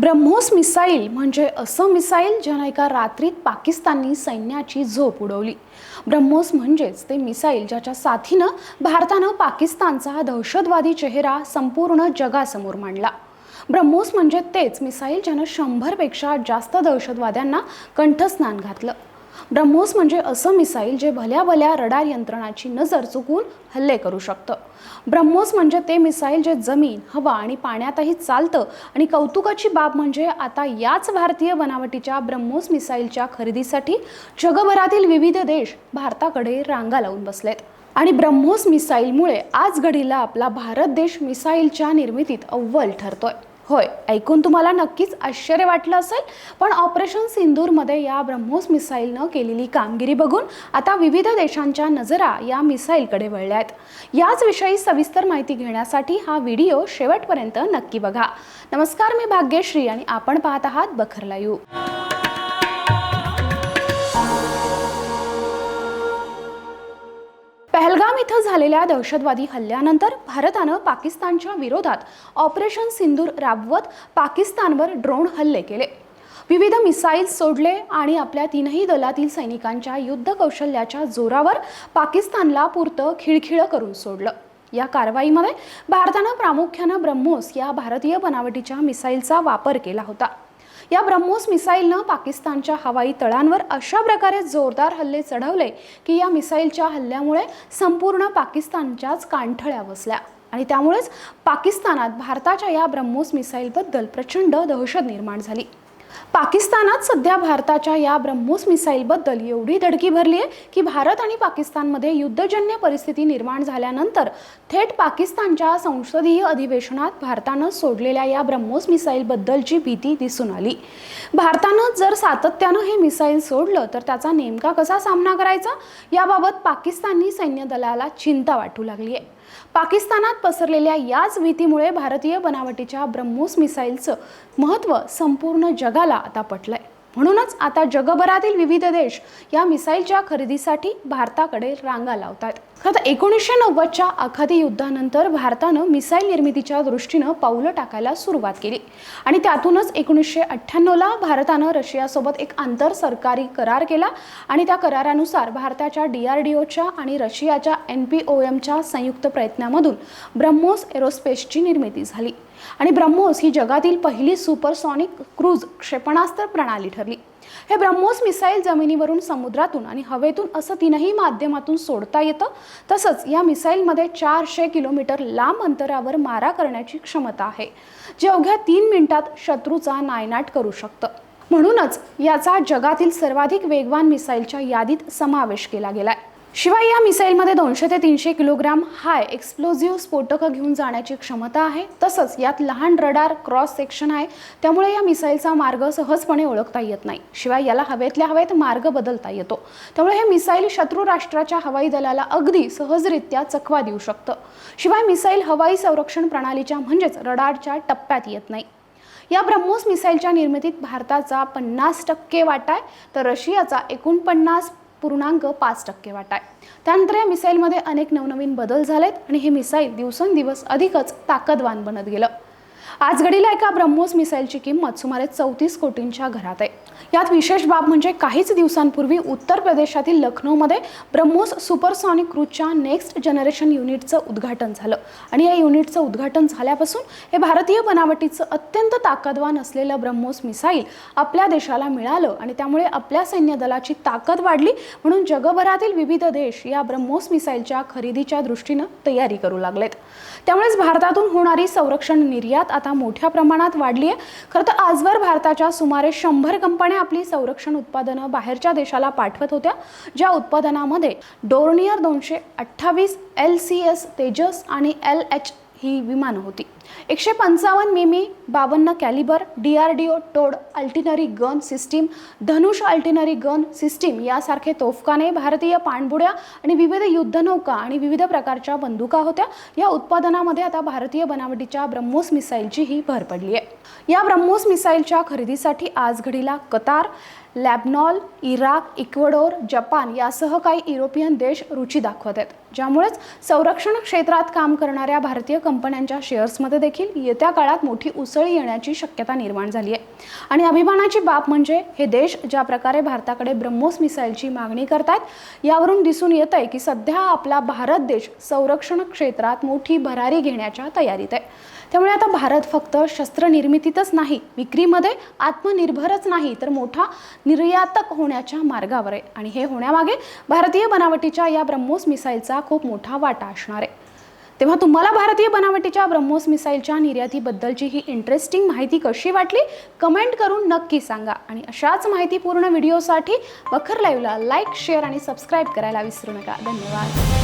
BrahMos missile म्हणजे असं missile ज्यानं एका रात्रीत पाकिस्तानी सैन्याची झोप उडवली. ब्रह्मोस म्हणजेच ते मिसाईल ज्याच्या साथीनं भारतानं पाकिस्तानचा दहशतवादी चेहरा संपूर्ण जगासमोर मांडला. ब्रह्मोस म्हणजे तेच मिसाईल ज्यानं शंभरपेक्षा जास्त दहशतवाद्यांना कंठस्नान घातलं. ब्रह्मोस म्हणजे असं मिसाईल जे भल्या भल्या रडार यंत्रणाची नजर चुकून हल्ले करू शकतं. ब्रह्मोस म्हणजे ते मिसाईल जे जमीन हवा आणि पाण्यातही चालतं आणि कौतुकाची बाब म्हणजे आता याच भारतीय बनावटीच्या ब्रह्मोस मिसाईलच्या खरेदीसाठी जगभरातील विविध देश भारताकडे रांगा लावून बसलेत. आणि ब्रह्मोस मिसाईलमुळे आज घडीला आपला भारत देश मिसाईलच्या निर्मितीत अव्वल ठरतोय. होय ऐकून तुम्हाला नक्कीच आश्चर्य वाटलं असेल. पण ऑपरेशन सिंदूरमध्ये या ब्रह्मोस मिसाईलनं केलेली कामगिरी बघून आता विविध देशांच्या नजरा या मिसाईलकडे वळल्या आहेत याच विषयी सविस्तर माहिती घेण्यासाठी हा व्हिडिओ शेवटपर्यंत नक्की बघा. नमस्कार मी भाग्यश्री आणि आपण पाहत आहात बखर लाईव्ह इथं झालेल्या दहशतवादी हल्ल्यानंतर भारतानं पाकिस्तानच्या विरोधात ऑपरेशन सिंदूर राबवत पाकिस्तानवर ड्रोन हल्ले केले. विविध मिसाईल्स सोडले आणि आपल्या तीनही दलातील सैनिकांच्या युद्ध कौशल्याच्या जोरावर पाकिस्तानला पुरतं खिळखिळं करून सोडलं. या कारवाईमध्ये भारतानं प्रामुख्यानं ब्रह्मोस या भारतीय बनावटीच्या मिसाईलचा वापर केला होता. या ब्रह्मोस मिसाईलनं पाकिस्तानच्या हवाई तळांवर अशा प्रकारे जोरदार हल्ले चढवले की या मिसाईलच्या हल्ल्यामुळे संपूर्ण पाकिस्तानच्याच कानठळ्या बसल्या आणि त्यामुळेच पाकिस्तानात भारताच्या या ब्रह्मोस मिसाईलबद्दल प्रचंड दहशत निर्माण झाली. पाकिस्तानात सध्या भारताच्या या ब्रह्मोस मिसाईलबद्दल एवढी धडकी भरली आहे की भारत आणि पाकिस्तानमध्ये युद्धजन्य परिस्थिती निर्माण झाल्यानंतर थेट पाकिस्तानच्या संसदीय अधिवेशनात भारतानं सोडलेल्या या ब्रह्मोस मिसाईलबद्दलची भीती दिसून आली. भारतानं जर सातत्यानं हे मिसाईल सोडलं तर त्याचा नेमका कसा सामना करायचा? याबाबत पाकिस्तानी सैन्य दलाला चिंता वाटू लागली आहे. पाकिस्तानात पसरलेल्या याच भीतीमुळे भारतीय बनावटीच्या ब्रह्मोस मिसाईलचं महत्त्व संपूर्ण जगाला आता पटलंय. म्हणूनच आता जगभरातील विविध देश या मिसाईलच्या खरेदीसाठी भारताकडे रांगा लावतात. खरं एकोणीसशे नव्वदच्या आखाती युद्धानंतर भारतानं मिसाईल निर्मितीच्या दृष्टीनं पावलं टाकायला सुरुवात केली. आणि त्यातूनच एकोणीसशे अठ्ठ्याण्णवला भारतानं रशियासोबत एक आंतर सरकारी करार केला आणि त्या करारानुसार भारताच्या डी आर डी ओच्या आणि रशियाच्या एन पी ओ एमच्या संयुक्त प्रयत्नामधून ब्रह्मोस एरोस्पेसची निर्मिती झाली. आणि ब्रह्मोस ही जगातील पहिली सुपरसॉनिक क्रूज क्षेपणास्त्र प्रणाली ठरली. हे ब्रह्मोस मिसाईल जमिनीवरून समुद्रातून आणि हवेतून असं तीनही माध्यमातून सोडता येतं तसंच या मिसाईलमध्ये चारशे किलोमीटर लांब अंतरावर मारा करण्याची क्षमता आहे जे अवघ्या तीन मिनिटात शत्रूचा नायनाट करू शकतं. म्हणूनच याचा जगातील सर्वाधिक वेगवान मिसाईलच्या यादीत समावेश केला गेलाय. शिवाय या मिसाईलमध्ये दोनशे ते तीनशे किलोग्राम हाय एक्सप्लोझिव्ह स्फोटकं घेऊन जाण्याची क्षमता आहे. तसंच यात लहान रडार क्रॉस सेक्शन आहे. त्यामुळे या मिसाईलचा मार्ग सहजपणे ओळखता येत नाही. शिवाय याला हवेतल्या हवेत मार्ग बदलता येतो. त्यामुळे हे मिसाईल शत्रू राष्ट्राच्या हवाई दलाला अगदी सहजरित्या चकवा देऊ शकतं. शिवाय मिसाईल हवाई संरक्षण प्रणालीच्या म्हणजेच रडारच्या टप्प्यात येत नाही. या ब्रह्मोस मिसाईलच्या निर्मितीत भारताचा पन्नास टक्के वाटा आहे. तर रशियाचा एकोणपन्नास पूर्णांक पाच टक्के वाटा आहे त्यानंतर या मिसाईलमध्ये अनेक नवनवीन बदल झालेत आणि हे मिसाईल दिवसेंदिवस अधिकच ताकदवान बनत गेलं. आजगडीला एका ब्रह्मोस मिसाईलची किंमत सुमारे चौतीस कोटींच्या घरात आहे. यात विशेष बाब म्हणजे काहीच दिवसांपूर्वी उत्तर प्रदेशातील लखनौमध्ये ब्रह्मोस सुपरसॉनिक क्रूजच्या नेक्स्ट जनरेशन युनिटचं उद्घाटन झालं. आणि या युनिटचं उद्घाटन झाल्यापासून हे भारतीय बनावटीचं अत्यंत ताकदवान असलेलं ब्रह्मोस मिसाईल आपल्या देशाला मिळालं आणि त्यामुळे आपल्या सैन्य दलाची ताकद वाढली म्हणून जगभरातील विविध देश या ब्रह्मोस मिसाईलच्या खरेदीच्या दृष्टीनं तयारी करू लागलेत. त्यामुळेच भारतातून होणारी संरक्षण निर्यात आता मोठ्या प्रमाणात वाढली आहे खरं तर आजवर भारताच्या सुमारे शंभर कंपन्या आपली संरक्षण उत्पादनं बाहेरच्या देशाला पाठवत होत्या ज्या उत्पादनामध्ये डोर्नियर दोनशे अठ्ठावीस एल सी एस तेजस आणि एल एच ही विमानं होती. एकशे पंचावन्न मिमी बावन्न calibre D R D O towed artillery gun system Dhanush artillery gun system यासारखे तोफखाने भारतीय पाणबुड्या आणि विविध युद्धनौका आणि विविध प्रकारच्या बंदुका होत्या. या उत्पादनामध्ये आता भारतीय बनावटीच्या ब्रह्मोस मिसाईलची ही भर पडली आहे या ब्रह्मोस मिसाईलच्या खरेदीसाठी आज घडीला Qatar Lebanon Iraq Ecuador Japan यासह काही युरोपियन देश रुची दाखवत आहेत. ज्यामुळेच संरक्षण क्षेत्रात काम करणाऱ्या भारतीय कंपन्यांच्या शेअर्समध्ये देखील येत्या काळात मोठी उसळी येण्याची शक्यता निर्माण झाली आहे. आणि अभिमानाची बाब म्हणजे हे देश ज्या प्रकारे भारताकडे ब्रह्मोस मिसाईलची मागणी करतात यावरून दिसून येत आहे की सध्या आपला भारत देश संरक्षण क्षेत्रात मोठी भरारी घेण्याच्या तयारीत आहे. त्यामुळे आता भारत फक्त शस्त्रनिर्मितीतच नाही विक्रीमध्ये आत्मनिर्भरच नाही तर मोठा निर्यातक होण्याच्या मार्गावर आहे. आणि हे होण्यामागे भारतीय बनावटीच्या या ब्रह्मोस मिसाईलचा खूप मोठा वाटा असणार आहे. तेव्हा तुम्हाला भारतीय बनावटीच्या ब्रह्मोस मिसाईलच्या निर्यातीबद्दलची ही इंटरेस्टिंग माहिती कशी वाटली? कमेंट करून नक्की सांगा. आणि अशाच माहितीपूर्ण व्हिडिओसाठी बखर लाईव्हला लाईक शेअर आणि सबस्क्राईब करायला विसरू नका. धन्यवाद.